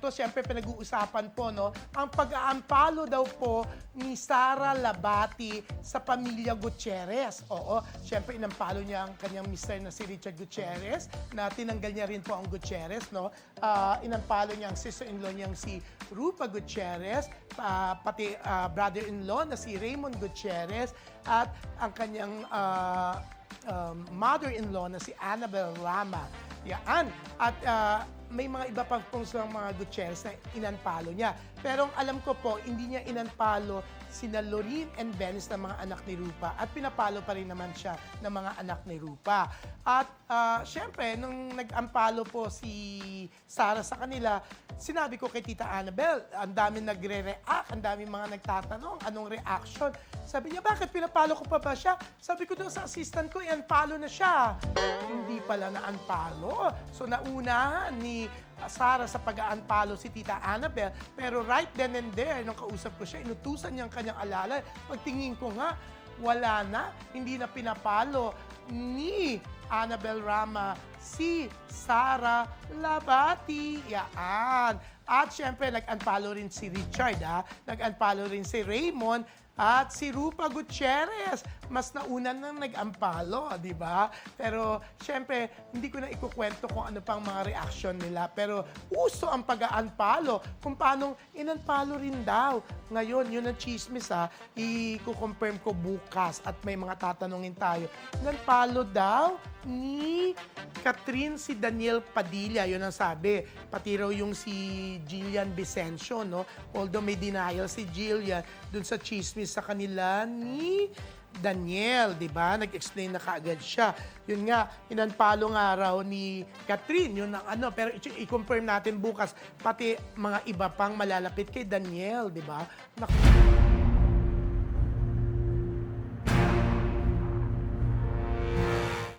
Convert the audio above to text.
To, siyempre, pinag-uusapan po, no? Ang pag-aampalo daw po ni Sara Labati sa pamilya Gutierrez. Oo, siyempre, inampalo niya ang kanyang mister na si Richard Gutierrez, na tinanggal niya rin po ang Gutierrez, no? Ah, inampalo niya ang sister-in-law niyang si Rupa Gutierrez, ah, pati ah, brother-in-law na si Raymond Gutierrez, at ang kanyang ah, um, mother-in-law na si Annabel Rama. Yan. At ah, may mga iba pang pong sa mga Gutierrez na inanpalo niya. Pero ang alam ko po, hindi niya inanpalo sina Lorin and Venice na mga anak ni Rupa at pinapalo pa rin naman siya ng mga anak ni Rupa. At ah, syempre, nung nag-ampalo po si Sara sa kanila, sinabi ko kay Tita Annabel, ang dami nagre-react, ang dami mga nagtatanong, anong reaction. Sabi niya, bakit pinapalo ko pa ba siya? Sabi ko doon sa assistant ko, i-unfollow na siya. Hindi pala na-unfollow. So naunahan ni Sara sa pag-unfollow si Tita Annabel. Pero right then and there, nung kausap ko siya, inutusan niya ang kanyang alala. Pagtingin ko nga, wala na, hindi na pinapalo ni Annabel Rama si Sara Labati. Yaan. At syempre, nag-unfollow rin si Richard, ha? Nag-unfollow rin si Raymond at si Rupa Gutierrez. Mas nauna nang nag-ampalo, di ba? Pero, syempre, hindi ko na ikukwento kung ano pang mga reaction nila. Pero, uso ang pag-aunfollow. Kung paano inunfollow rin daw. Ngayon, yun ang chismis, ha? I-confirm ko bukas at may mga tatanungin tayo. Inunfollow daw ni Catherine si Daniel Padilla, yun ang sabi. Pati raw yung si Jillian Vicencio, no? Although may denial si Jillian dun sa chismis sa kanila ni Daniel, di ba? Nag-explain na kaagad siya. Yun nga, inanpalo nga raw ni Catherine, yun ang ano. Pero i-confirm natin bukas, pati mga iba pang malalapit kay Daniel, di ba? Naku-